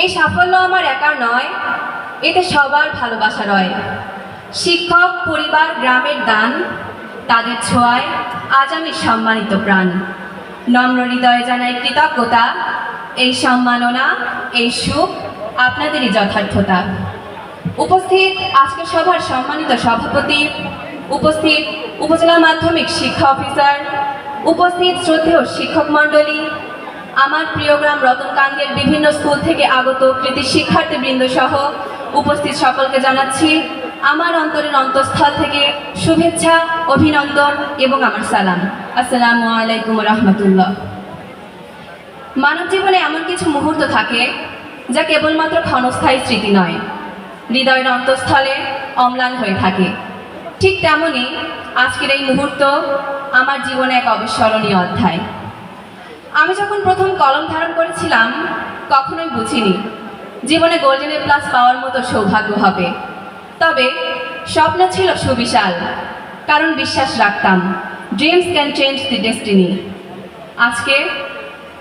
এই সাফল্য আমার একার নয়, এতে সবার ভালোবাসা রয়। শিক্ষক, পরিবার, গ্রামের দান, তাদের ছোঁয়ায় আজ আমি সম্মানিত প্রাণ। নম্র হৃদয়ে জানাই কৃতজ্ঞতা, এই সম্মাননা, এই সুখ আপনাদেরই যথার্থতা। উপস্থিত আজকের সভার সম্মানিত সভাপতি, উপস্থিত উপজেলা মাধ্যমিক শিক্ষা অফিসার, উপস্থিত শ্রদ্ধেয় শিক্ষক মণ্ডলী আমার প্রিয় গ্রাম রতনকান্দের বিভিন্ন স্কুল থেকে আগত কৃতি শিক্ষার্থীবৃন্দ সহ উপস্থিত সকলকে জানাচ্ছি, আমার অন্তরের অন্তঃস্থল থেকে শুভেচ্ছা, অভিনন্দন এবং আমার সালাম। আসসালামু আলাইকুম রহমতুল্লাহ। মানব জীবনে এমন কিছু মুহূর্ত থাকে যা কেবলমাত্র ক্ষণস্থায়ী স্মৃতি নয়, হৃদয়ের অন্তঃস্থলে অম্লান হয়ে থাকে। ঠিক তেমনই আজকের এই মুহূর্ত আমার জীবনে এক অবিস্মরণীয় অধ্যায়। আমি যখন প্রথম কলম ধারণ করেছিলাম, কখনোই বুঝিনি। জীবনে গোল্ডেন এ প্লাস পাওয়ার মতো সৌভাগ্য হবে। তবে স্বপ্ন ছিল সুবিশাল, কারণ বিশ্বাস রাখতাম dreams can change the destiny আজকে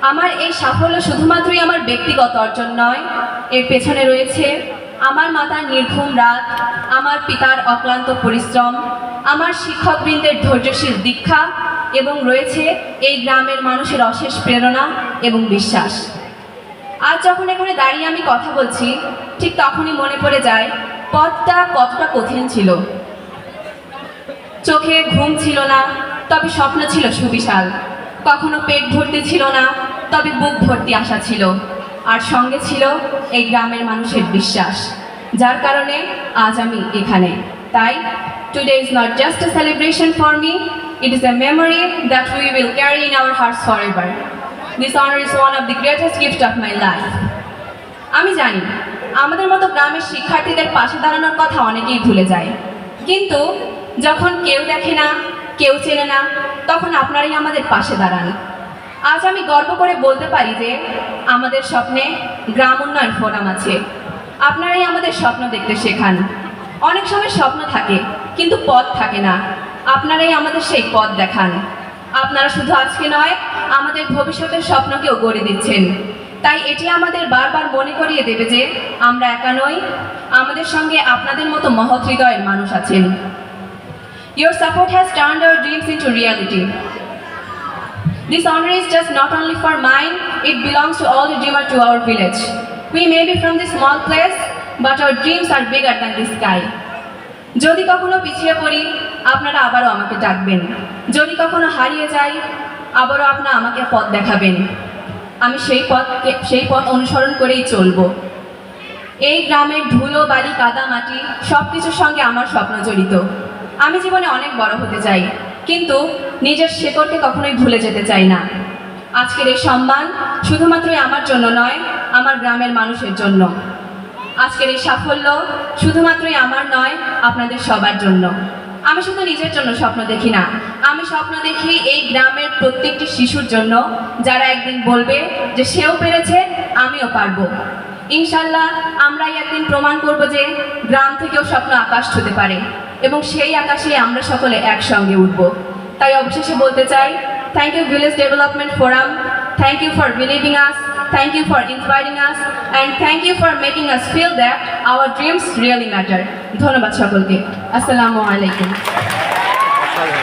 আমার এই সাফল্য শুধুমাত্রই আমার ব্যক্তিগত অর্জন নয়, এর পেছনে রয়েছে আমার মাতার নির্ঘুম রাত, আমার পিতার অক্লান্ত পরিশ্রম, আমার শিক্ষকবৃন্দের ধৈর্যশীল দীক্ষা এবং রয়েছে এই গ্রামের মানুষের অশেষ প্রেরণা এবং বিশ্বাস। আজ যখন এখানে দাঁড়িয়ে আমি কথা বলছি, ঠিক তখনই মনে পড়ে যায়, পথটা কতটা কঠিন ছিল। চোখে ঘুম ছিল না, তবে স্বপ্ন ছিল সুবিশাল। কখনো পেট ভর্তি ছিল না, তবে বুক ভর্তি আশা ছিল। আর সঙ্গে ছিল এই গ্রামের মানুষের বিশ্বাস, যার কারণে আজ আমি এখানে। তাই today is not just a celebration for me is a memory that we will carry in our hearts forever this honour is one of the greatest gift of my life আমি জানি, আমাদের মতো গ্রামের শিক্ষার্থীদের পাশে দাঁড়ানোর কথা অনেকেই ভুলে যায়। কিন্তু যখন কেউ দেখে না, কেউ চেনে না, তখন আপনারাই আমাদের পাশে দাঁড়ান। আজ আমি গর্ব করে বলতে পারি যে, আমাদের স্বপ্নে গ্রাম উন্নয়ন ফোরাম আছে। আপনারাই আমাদের স্বপ্ন দেখতে শেখান। অনেক সময় স্বপ্ন থাকে, কিন্তু পথ থাকে না। আপনারাই আমাদের সেই পথ দেখান। আপনারা শুধু আজকে নয়, আমাদের ভবিষ্যতের স্বপ্নকেও গড়ে দিচ্ছেন। তাই এটি আমাদের বারবার মনে করিয়ে দেবে যে আমরা একা নই, আমাদের সঙ্গে আপনাদের মতো মহৎ হৃদয়ের মানুষ আছেন। Your support has turn your dreams into reality this honour is just not only for mind it belongs to all dimmer to our village we may be from this small place but our dreams are bigger than this sky যদি কখনো পিছিয়ে পড়ি আপনারা আবারও আমাকে ডাকবেন। যদি কখনো হারিয়ে যাই, আবারও আপনারা আমাকে পথ দেখাবেন। আমি সেই পথকে, সেই পথ অনুসরণ করেই চলবো। এই গ্রামের ধুলো, বালি, কাদা, মাটি সব কিছুর সঙ্গে আমার স্বপ্ন জড়িত। আমি জীবনে অনেক বড় হতে চাই, কিন্তু নিজের শেকড়কে কখনোই ভুলে যেতে চাই না। আজকের এই সম্মান শুধুমাত্রই আমার জন্য নয়, আমার গ্রামের মানুষের জন্য। আজকের এই সাফল্য শুধুমাত্রই আমার নয়, আপনাদের সবার জন্য। আমি শুধু নিজের জন্য স্বপ্ন দেখি না। আমি স্বপ্ন দেখি এই গ্রামের প্রত্যেকটি শিশুর জন্য, যারা একদিন বলবে যে সেও পেরেছে, আমিও পারব। ইনশাল্লাহ আমরাই একদিন প্রমাণ করব যে গ্রাম থেকেও স্বপ্ন আকাশ ছুতে পারে এবং সেই আকাশে আমরা সকলে একসঙ্গে উঠব। তাই অবশেষে বলতে চাই thank you village development forum thank you for believing us thank you for inspiring us and thank you for making us feel that our dreams really matter ধন্যবাদ সকলকে আসসালামু আলাইকুম